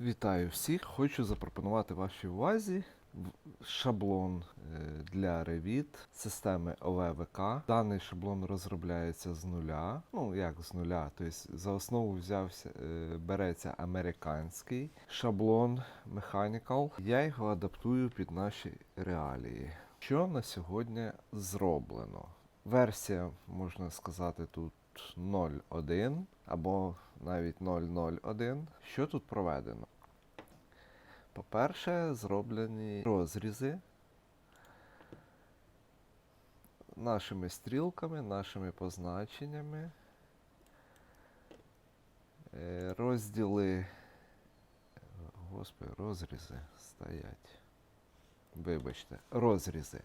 Вітаю всіх! Хочу запропонувати вашій увазі шаблон е, для Revit системи ОВВК. Даний шаблон розробляється з нуля. Ну як з нуля, тобто за основу взявся, е, береться американський шаблон Mechanical. Я його адаптую під наші реалії. Що на сьогодні зроблено? Версія, можна сказати, тут 0.1 або навіть 0.01. Що тут проведено? По-перше, зроблені розрізи нашими стрілками, нашими позначеннями. Е, Розділи. Господи, розрізи стоять. Вибачте, розрізи.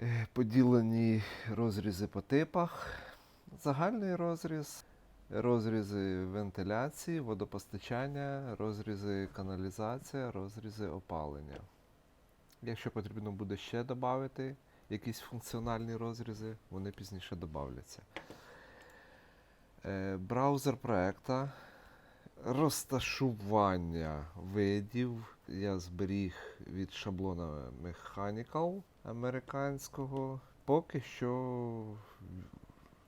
Е, Поділені розрізи по типах. Загальний розріз, розрізи вентиляції, водопостачання, розрізи каналізація, розрізи опалення. Якщо потрібно буде ще додати якісь функціональні розрізи, вони пізніше додавляться. Е, Браузер проекта, розташування видів. Я зберіг від шаблона Mechanical американського. Поки що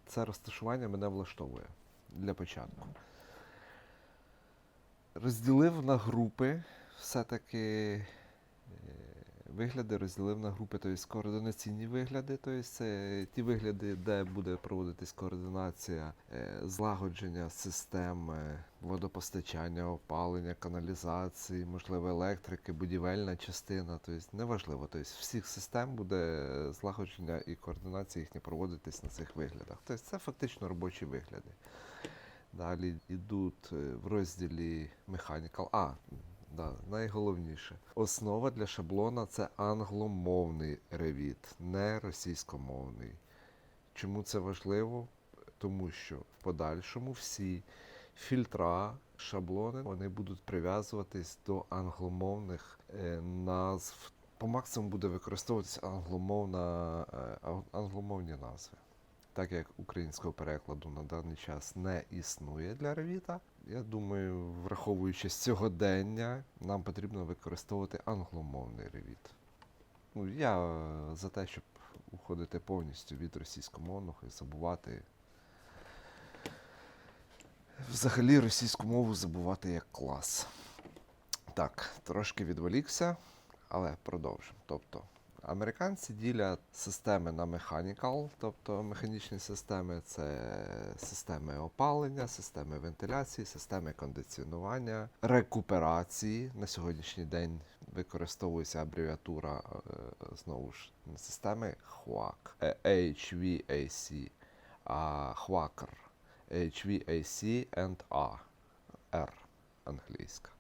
це розташування мене влаштовує для початку. Розділив на групи, все-таки вигляди розділив на групи, тобто координаційні вигляди, тобто це ті вигляди, де буде проводитись координація е, злагодження системи, водопостачання, опалення, каналізації, можливо, електрики, будівельна частина, тобто неважливо. Тобто всіх систем буде злагодження і координація їхня проводитись на цих виглядах. Тобто це фактично робочі вигляди. Далі йдуть е, в розділі Mechanical. А, да, найголовніше. Основа для шаблона це англомовний Revit, не російськомовний. Чому це важливо? Тому що в подальшому всі фільтра, шаблони вони будуть прив'язуватись до англомовних е, назв. По максимуму буде використовуватися англомовна, е, англомовні назви. Так як українського перекладу на даний час не існує для Revit, я думаю, враховуючи сьогодення, нам потрібно використовувати англомовний Revit. Ну, я е, за те, щоб уходити повністю від російськомовного і забувати. Взагалі російську мову забувати як клас. Так, трошки відволікся, але продовжимо. Тобто, американці ділять системи на mechanical, тобто механічні системи це системи опалення, системи вентиляції, системи кондиціонування, рекуперації. На сьогоднішній день використовується абревіатура е, знову ж системи е, HVAC, а HVACR, HVAC and A, R англійська.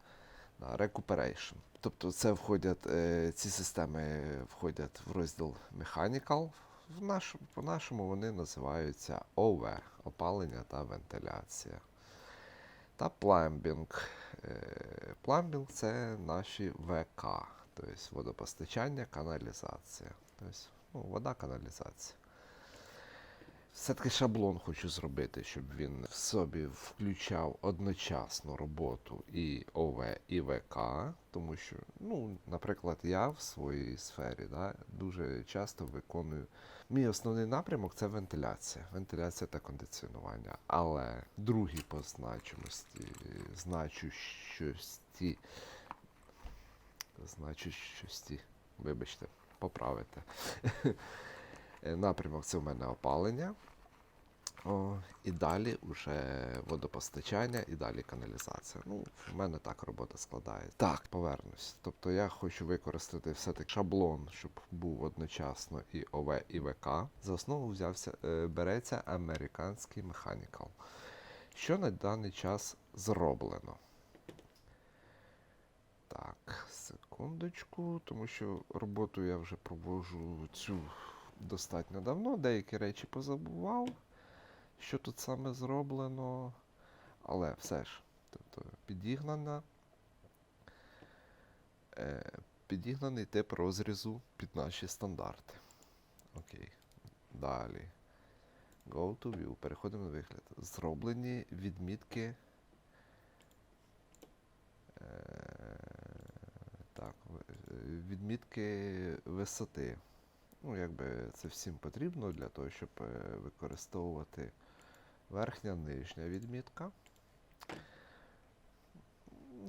Recuperation. Тобто це входять, е, ці системи входять в розділ Mechanical. В наш, по-нашому вони називаються ОВ опалення та вентиляція. Та Plumbing. Е, Plumbing це наші ВК, тобто водопостачання, каналізація. Тобто, ну, вода, каналізація. Все-таки шаблон хочу зробити, щоб він в собі включав одночасно роботу і ОВ, і ВК, тому що, ну, наприклад, я в своїй сфері да, дуже часто виконую. Мій основний напрямок це вентиляція, вентиляція та кондиціонування. Але другі по значимості, значущості, значущості, вибачте, поправите. Напрямок це в мене опалення. О, і далі вже водопостачання, і далі каналізація. Ну, в мене так робота складається. Так, повернусь. Тобто я хочу використати все-таки шаблон, щоб був одночасно і ОВ, і ВК. За основу взявся, е, береться американський механікал. Що на даний час зроблено? Так, секундочку, тому що роботу я вже проводжу цю достатньо давно, деякі речі позабував, що тут саме зроблено, але все ж, тобто підігнана, е, підігнаний тип розрізу під наші стандарти. Окей, далі. Go to view. Переходимо на вигляд. Зроблені відмітки. Е, так, е, відмітки висоти. Ну, якби це всім потрібно для того, щоб е, використовувати верхня нижня відмітка.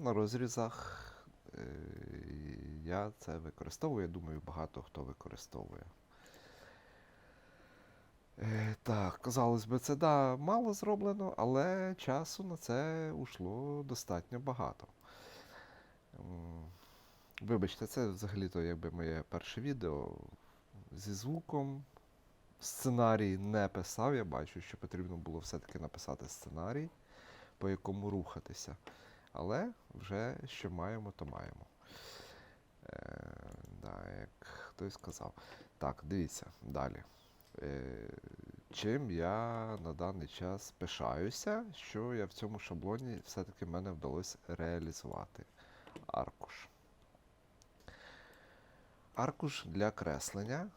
На розрізах е, я це використовую. Я думаю, багато хто використовує. Е, Так, казалось би, це да, мало зроблено, але часу на це ушло достатньо багато. Вибачте, це взагалі-то якби моє перше відео зі звуком. Сценарій не писав, я бачу, що потрібно було все-таки написати сценарій, по якому рухатися. Але вже що маємо, то маємо. Е, да, як хтось сказав. Так, дивіться далі. Е, чим я на даний час пишаюся, що я в цьому шаблоні все-таки мене вдалося реалізувати. Аркуш. Аркуш для креслення.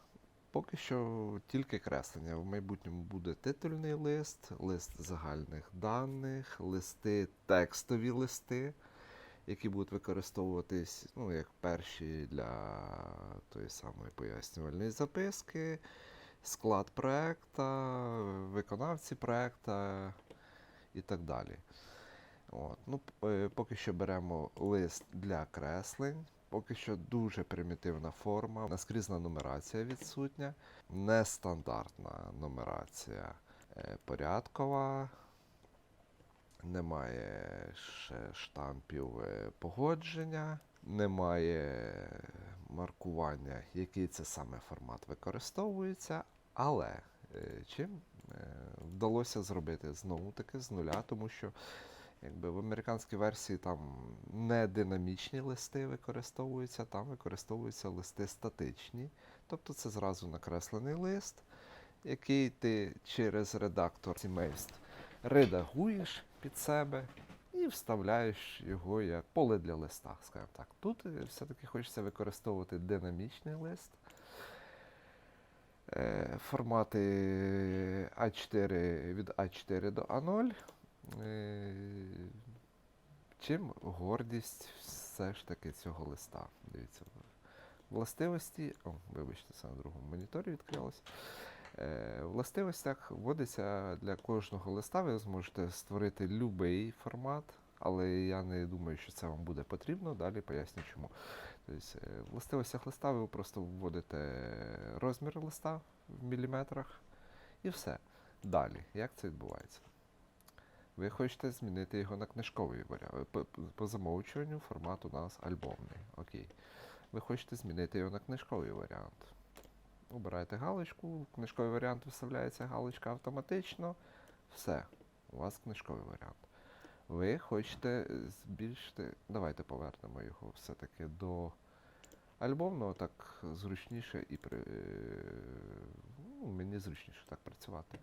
Поки що тільки креслення. В майбутньому буде титульний лист, лист загальних даних, листи, текстові листи, які будуть використовуватись ну, як перші для тої самої пояснювальної записки, склад проекта, виконавці проекта і так далі. От. Ну, е, поки що беремо лист для креслень. Поки що дуже примітивна форма, наскрізна нумерація відсутня, нестандартна нумерація е, порядкова, немає ще штампів е, погодження, немає маркування, який це саме формат використовується, але е, чим вдалося зробити знову таки з нуля, тому що Якби в американській версії там не динамічні листи використовуються, там використовуються листи статичні. Тобто це зразу накреслений лист, який ти через редактор Сімейст редагуєш під себе і вставляєш його як поле для листа, скажімо так. Тут все-таки хочеться використовувати динамічний лист. Е, Формати А4 від А4 до А0. Е, Чим гордість все ж таки цього листа? Дивіться. Властивості. О, вибачте, це на другому моніторі відкрилось. Е, властивостях вводиться для кожного листа, ви зможете створити будь-який формат, але я не думаю, що це вам буде потрібно. Далі поясню чому. Тобто, е, в властивостях листа ви просто вводите розмір листа в міліметрах і все. Далі, як це відбувається? Ви хочете змінити його на книжковий варіант. По, замовчуванню формат у нас альбомний. Окей. Ви хочете змінити його на книжковий варіант. Обираєте галочку, книжковий варіант виставляється галочка автоматично. Все, у вас книжковий варіант. Ви хочете збільшити. Давайте повернемо його все-таки до альбомного, так зручніше і при... ну, мені зручніше так працювати.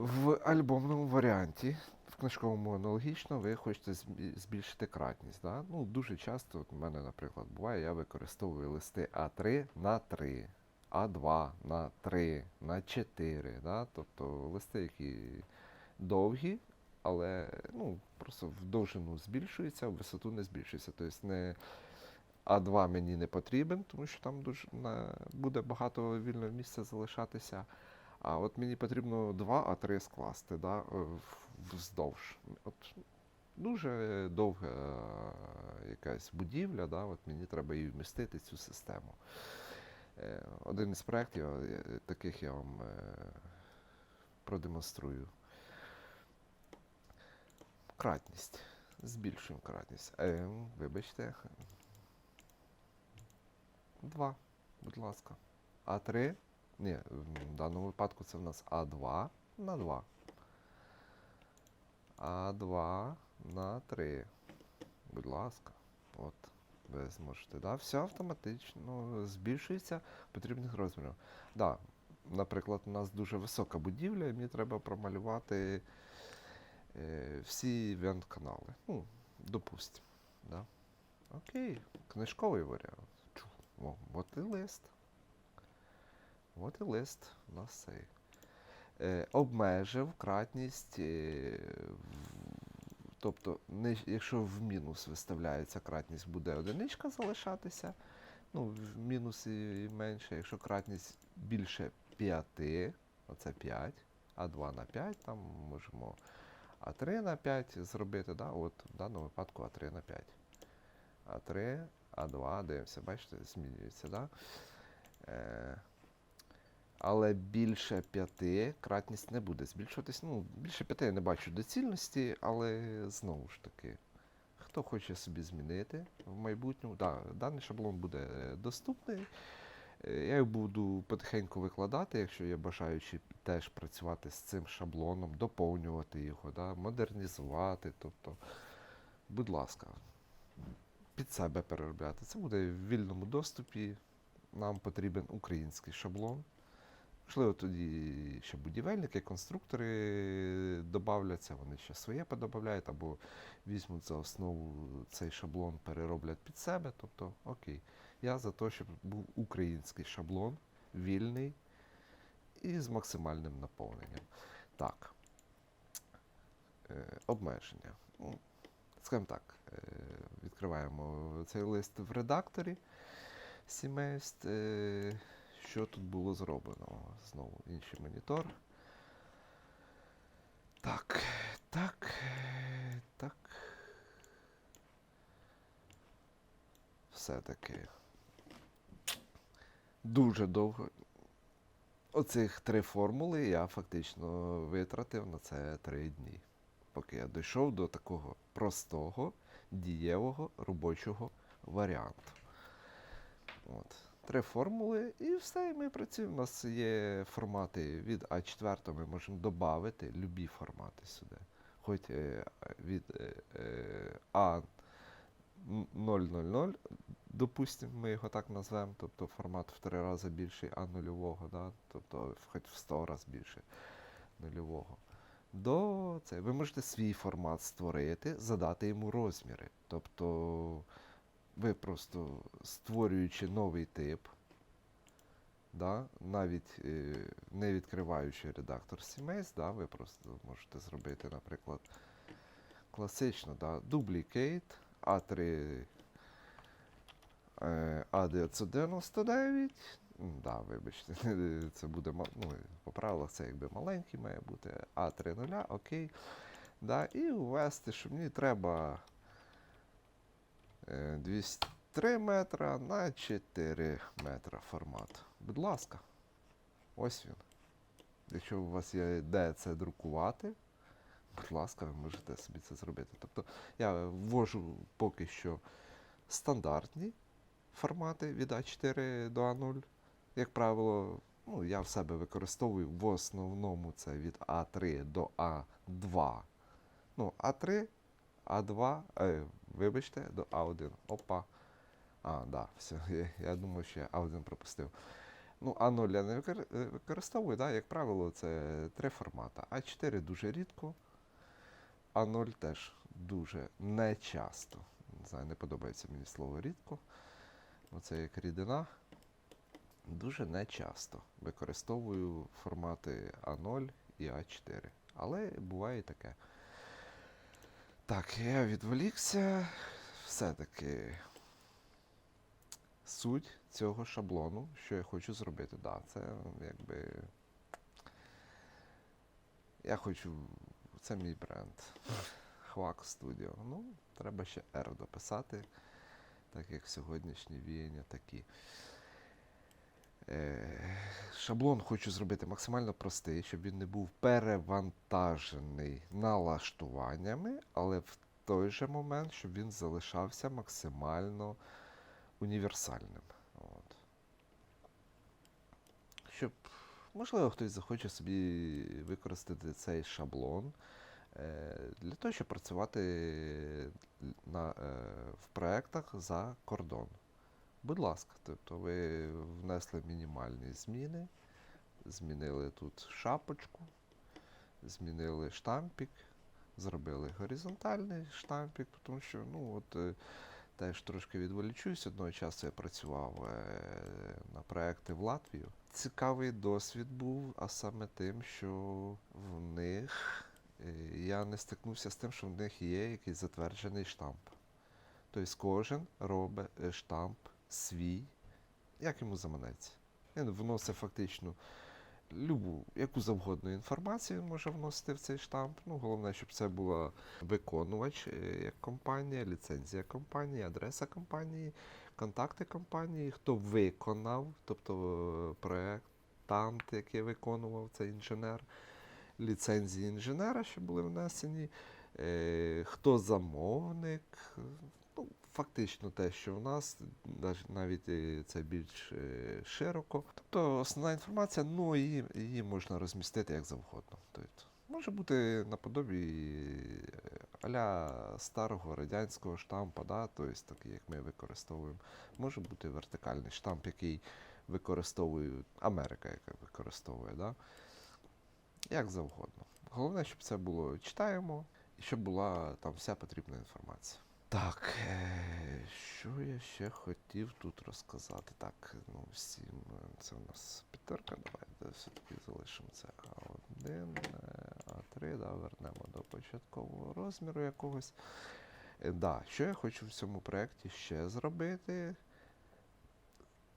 В альбомному варіанті, в книжковому аналогічно, ви хочете збільшити кратність. Да? Ну, дуже часто, от у мене, наприклад, буває, я використовую листи А3 на 3, А2 на 3, на 4. Да? Тобто листи, які довгі, але ну, просто в довжину збільшується, в висоту не збільшується. Тобто не А2 мені не потрібен, тому що там дуже, буде багато вільного місця залишатися. А от мені потрібно 2 А3 скласти да, е, вздовж. От дуже довга е, якась будівля, да, от мені треба її вмістити, цю систему. Е, Один із проєктів, таких я вам продемонструю. Кратність. Збільшуємо кратність. Е, вибачте. Два, будь ласка. А3. Ні, в даному випадку це в нас А2 на 2. А2 на 3. Будь ласка. От. Ви зможете. Да? Все автоматично збільшується потрібних розмірів. Да, наприклад, у нас дуже висока будівля, і мені треба промалювати е, всі вент-канали. Ну, допустимо. Да? Окей, книжковий варіант. Чу, О, от і лист. От і лист у нас цей. Е, обмежив кратність е, Тобто, якщо в мінус виставляється кратність, буде одиничка залишатися. Ну, в мінус і менше. Якщо кратність більше 5, оце 5, а 2 на 5, там можемо А3 на 5 зробити, да? от в даному випадку А3 на 5. А3, А2, дивимося, бачите, змінюється, да? Е, але більше 5 кратність не буде збільшуватись. Ну, більше 5 я не бачу доцільності, але знову ж таки, хто хоче собі змінити в майбутньому, да, даний шаблон буде е, доступний. Е, Я його буду потихеньку викладати, якщо є бажаючі теж працювати з цим шаблоном, доповнювати його, да, модернізувати. Тобто, будь ласка, під себе переробляти. Це буде в вільному доступі. Нам потрібен український шаблон. Можливо, тоді ще будівельники, конструктори додавляться, вони ще своє подобавляють, або візьмуть за основу цей шаблон, перероблять під себе. Тобто, окей. Я за те, щоб був український шаблон, вільний і з максимальним наповненням. Так. Е, обмеження. Скажімо так, е, відкриваємо цей лист в редакторі сімейств. Що тут було зроблено? Знову інший монітор. Так, так, так. Все-таки дуже довго. Оцих три формули я фактично витратив на це три дні. Поки я дійшов до такого простого, дієвого робочого варіанту. От. Три формули і все, і ми працюємо. У нас є формати від А4, ми можемо додати любі формати сюди. Хоч е, від е, е, А000, допустимо, ми його так назвемо, тобто формат в три рази більший А нульового, да? тобто хоч в 100 разів більше нульового. До це ви можете свій формат створити, задати йому розміри. Тобто ви просто створюючи новий тип, да, навіть е, не відкриваючи редактор сімейств, да, ви просто можете зробити, наприклад, класично, да, duplicate A3 е, A999. Да, вибачте, це буде ну, по правилах це якби маленький має бути А30, окей. Да, і ввести, що мені треба 203 метра на 4 метра формат. Будь ласка. Ось він. Якщо у вас є де це друкувати, будь ласка, ви можете собі це зробити. Тобто я ввожу поки що стандартні формати від А4 до А0. Як правило, ну, я в себе використовую в основному це від А3 до А2. Ну, А3, А2, е, вибачте, до А1. Опа. А, да, все. Я, я думаю, що я А1 пропустив. Ну, А0 я не е, використовую, да, як правило, це три формати. А4 дуже рідко, А0 теж дуже нечасто. Не знаю, не подобається мені слово рідко. Оце як рідина. Дуже нечасто використовую формати А0 і А4. Але буває і таке. Так, я відволікся. Все-таки суть цього шаблону, що я хочу зробити. Да, це якби. Я хочу. Це мій бренд. Хвак Studio. Ну, треба ще R дописати, так як сьогоднішні віяння такі. Е, Шаблон хочу зробити максимально простий, щоб він не був перевантажений налаштуваннями, але в той же момент, щоб він залишався максимально універсальним. От. Щоб, можливо, хтось захоче собі використати цей шаблон е, для того, щоб працювати на, е, в проєктах за кордон. Будь ласка, тобто ви внесли мінімальні зміни, змінили тут шапочку, змінили штампік, зробили горизонтальний штампік, тому що, ну, от е, теж трошки відволічусь. Одного часу я працював е, на проекти в Латвію. Цікавий досвід був, а саме тим, що в них е, я не стикнувся з тим, що в них є якийсь затверджений штамп. Тобто кожен робить штамп свій, як йому заманеться. Він вносить фактично любу, яку завгодно інформацію він може вносити в цей штамп. Ну, головне, щоб це була виконувач е, як компанія, ліцензія компанії, адреса компанії, контакти компанії, хто виконав, тобто е, проєктант, який виконував цей інженер, ліцензії інженера, що були внесені, е, хто замовник. Фактично те, що в нас, навіть е, це більш е, широко. Тобто основна інформація, ну її, її можна розмістити як завгодно. Тобто, може бути наподобі е, аля старого радянського штампа, да? тобто такий, як ми використовуємо. Може бути вертикальний штамп, який використовує Америка, яка використовує, да? як завгодно. Головне, щоб це було читаємо і щоб була там вся потрібна інформація. Так, е, що я ще хотів тут розказати? Так, ну всім е, це у нас п'ятерка, давайте все-таки залишимо це А1, е, А3, да, вернемо до початкового розміру якогось. Да, що я хочу в цьому проєкті ще зробити?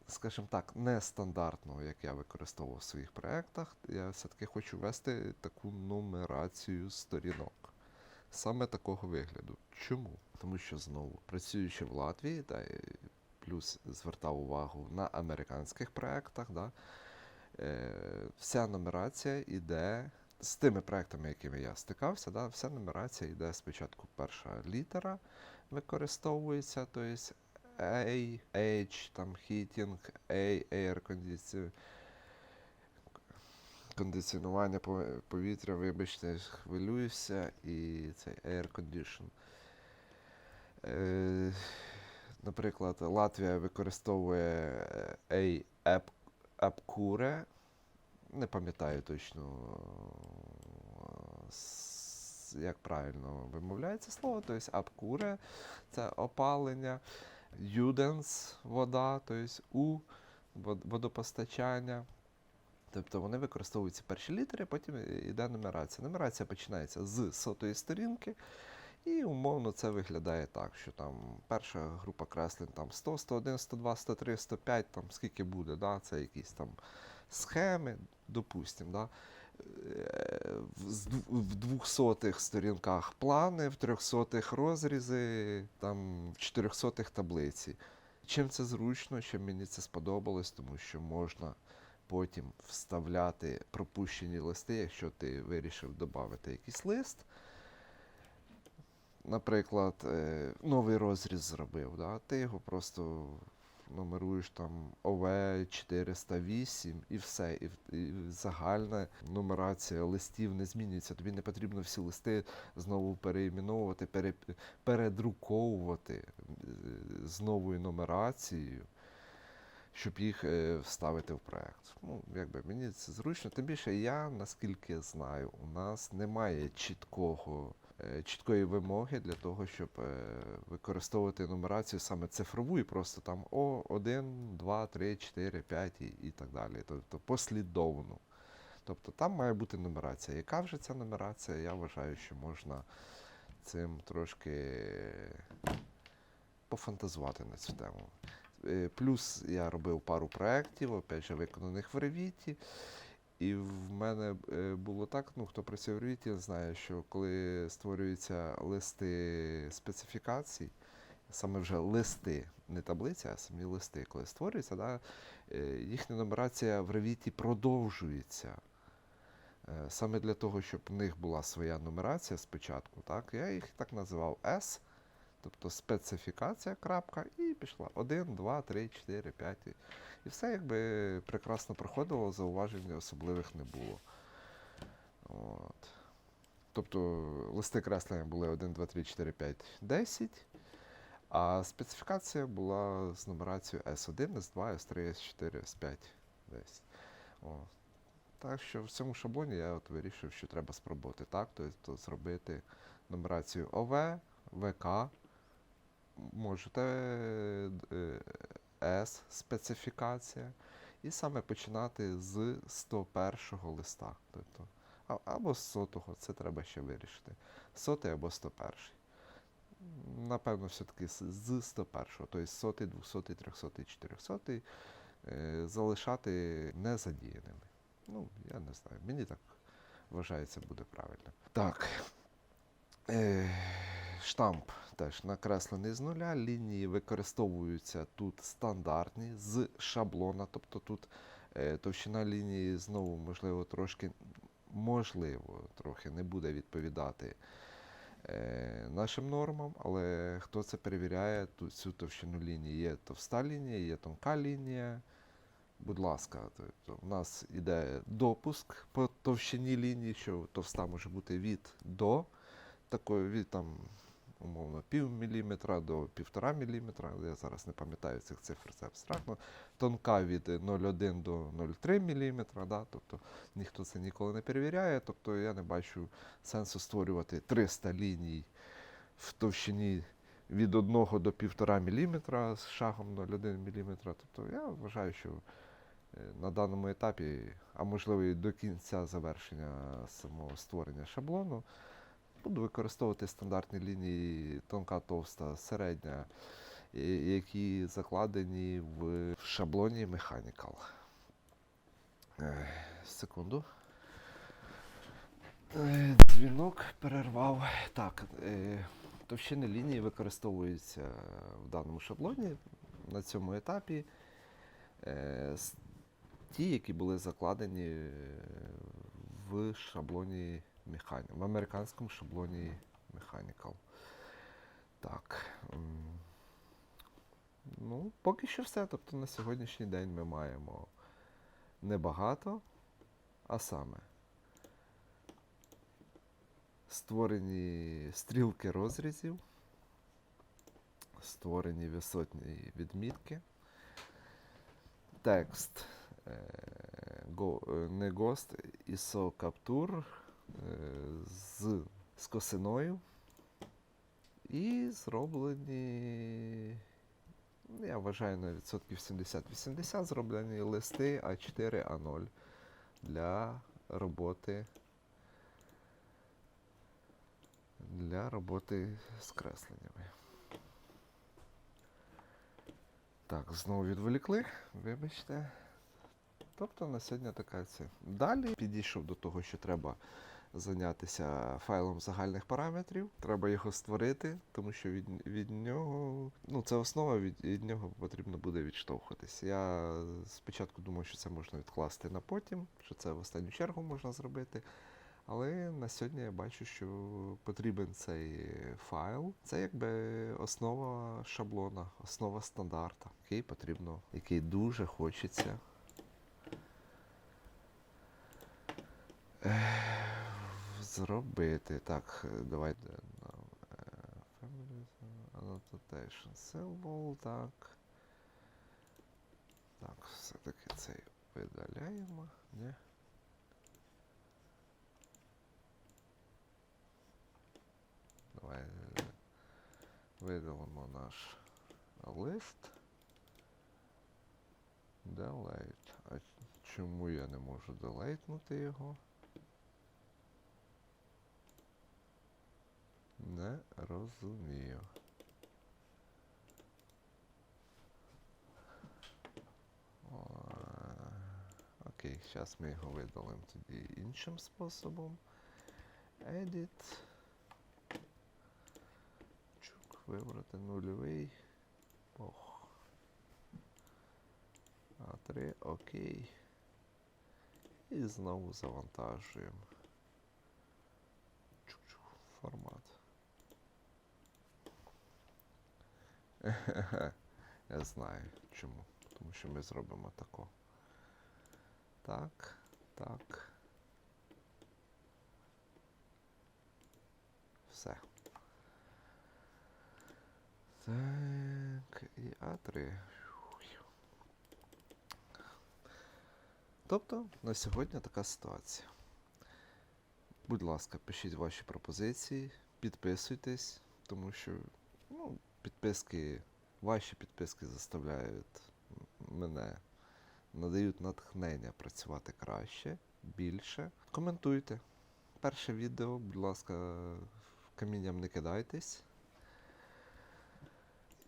Скажімо так, нестандартного, як я використовував в своїх проєктах, я все-таки хочу ввести таку нумерацію сторінок. Саме такого вигляду. Чому? Тому що знову, працюючи в Латвії, та плюс звертав увагу на американських проєктах, да, е, вся нумерація йде з тими проектами, якими я стикався, да, вся нумерація йде спочатку перша літера використовується, тобто A, H, там heating, A, air conditioning, кондиціонування повітря, вибачте, хвилююся, і цей air condition. Е, наприклад, Латвія використовує е, A app, appcure, не пам'ятаю точно, е, як правильно вимовляється слово, тобто appcure це опалення, Юденс вода, тобто У водопостачання. Тобто вони використовують ці перші літери, потім йде нумерація. Нумерація починається з сотої сторінки, і умовно це виглядає так, що там перша група креслень там 100, 101, 102, 103, 105, там скільки буде, да? це якісь там схеми, допустимо. Да? Е, В двохсотих сторінках плани, в трьохсотих розрізи, там в чотирьохсотих таблиці. Чим це зручно, чим мені це сподобалось, тому що можна потім вставляти пропущені листи, якщо ти вирішив додати якийсь лист. Наприклад, е, новий розріз зробив, да? ти його просто нумеруєш там ОВ 408 і все. І, і загальна нумерація листів не змінюється. Тобі не потрібно всі листи знову переіменовувати, пере, передруковувати е, з новою нумерацією щоб їх е, вставити в проект. Ну, якби мені це зручно. Тим більше я, наскільки знаю, у нас немає чіткого, е, чіткої вимоги для того, щоб е, використовувати нумерацію саме цифрову і просто там О, 1, 2, 3, 4, 5 і, і так далі. Тобто послідовно. Тобто там має бути нумерація. Яка вже ця нумерація? Я вважаю, що можна цим трошки пофантазувати на цю тему. Е, Плюс я робив пару проєктів, опять же, виконаних в Revit. І в мене е, було так, ну хто працює в Revit, знає, що коли створюються листи специфікацій, саме вже листи, не таблиця, а самі листи, коли створюються, да, е, їхня нумерація в Revit продовжується. Саме для того, щоб в них була своя нумерація спочатку, так, я їх так називав S, тобто специфікація, крапка, і пішла 1, 2, 3, 4, 5. І- все якби прекрасно проходило, зауважень особливих не було. От. Тобто листи креслення були 1, 2, 3, 4, 5, 10, а специфікація була з нумерацією S1, S2, S3, S4, S5, 10. О. Так що в цьому шаблоні я от вирішив, що треба спробувати так, тобто зробити нумерацію ОВ, ВК, можете е, S специфікація, і саме починати з 101 листа. Тобто Або з сотого, це треба ще вирішити. Сотий або 101. Напевно, все-таки з з 101, тобто сотий, 200, 300, 400 е, залишати незадіяними. Ну, я не знаю, мені так вважається буде правильно. Так. Штамп теж накреслений з нуля. Лінії використовуються тут стандартні з шаблона. Тобто тут е, товщина лінії знову, можливо, трошки можливо, трохи не буде відповідати е, нашим нормам, але хто це перевіряє, ту, цю товщину лінії є товста лінія, є тонка лінія. Будь ласка, тобто у нас іде допуск по товщині лінії, що товста може бути від до, такої від там, умовно, пів міліметра до півтора міліметра. Я зараз не пам'ятаю цих цифр, це абстрактно. Тонка від 0,1 до 0,3 міліметра, да? тобто ніхто це ніколи не перевіряє. Тобто я не бачу сенсу створювати 300 ліній в товщині від 1 до 1,5 мм з шагом 0,1 мм. Тобто я вважаю, що е, на даному етапі, а можливо і до кінця завершення самого створення шаблону, буду використовувати стандартні лінії тонка, товста, середня, які закладені в шаблоні Mechanical. Е, Секунду. Е, Дзвінок перервав. Так, е, товщини лінії використовуються в даному шаблоні на цьому етапі. Е, ті, які були закладені е, в шаблоні Mechanical, в американському шаблоні Mechanical. Так. Ну, поки що все. Тобто на сьогоднішній день ми маємо небагато, а саме створені стрілки розрізів, створені висотні відмітки, текст е, го- е, не ГОСТ, ISO Capture е, з, з косиною і зроблені, я вважаю, на відсотків 70-80 зроблені листи А4, А0 для роботи для роботи з кресленнями. Так, знову відволікли, вибачте. Тобто на сьогодні така це. Далі підійшов до того, що треба зайнятися файлом загальних параметрів. Треба його створити, тому що від, від нього, ну це основа, від, від нього потрібно буде відштовхуватись. Я спочатку думав, що це можна відкласти на потім, що це в останню чергу можна зробити. Але на сьогодні я бачу, що потрібен цей файл. Це якби основа шаблона, основа стандарта, який потрібно, який дуже хочеться. Зробити. Так, е, давайте е, annotation symbol, так. Так, все-таки цей видаляємо. Ні? Давай е, видалимо наш лист. Delete. А чому я не можу делейтнути його? Не розумію. О, Окей, зараз ми його видалимо тоді іншим способом. Edit. Чук, вибрати нульовий. Ох. А3, окей. І знову завантажуємо. Чук-чук, формат. Я знаю чому. Тому що ми зробимо тако. Так, так. Все. Так, і А3. Тобто на сьогодні така ситуація. Будь ласка, пишіть ваші пропозиції, підписуйтесь, тому що підписки, ваші підписки заставляють мене, надають натхнення працювати краще, більше. Коментуйте. перше відео, будь ласка, камінням не кидайтесь.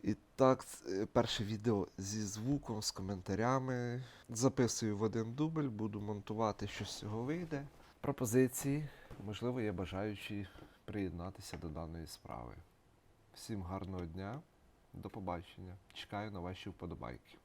І так, е, перше відео зі звуком, з коментарями. Записую в один дубль, буду монтувати, що з цього вийде. Пропозиції, можливо, є бажаючі приєднатися до даної справи. Всім гарного дня, до побачення. Чекаю на ваші вподобайки.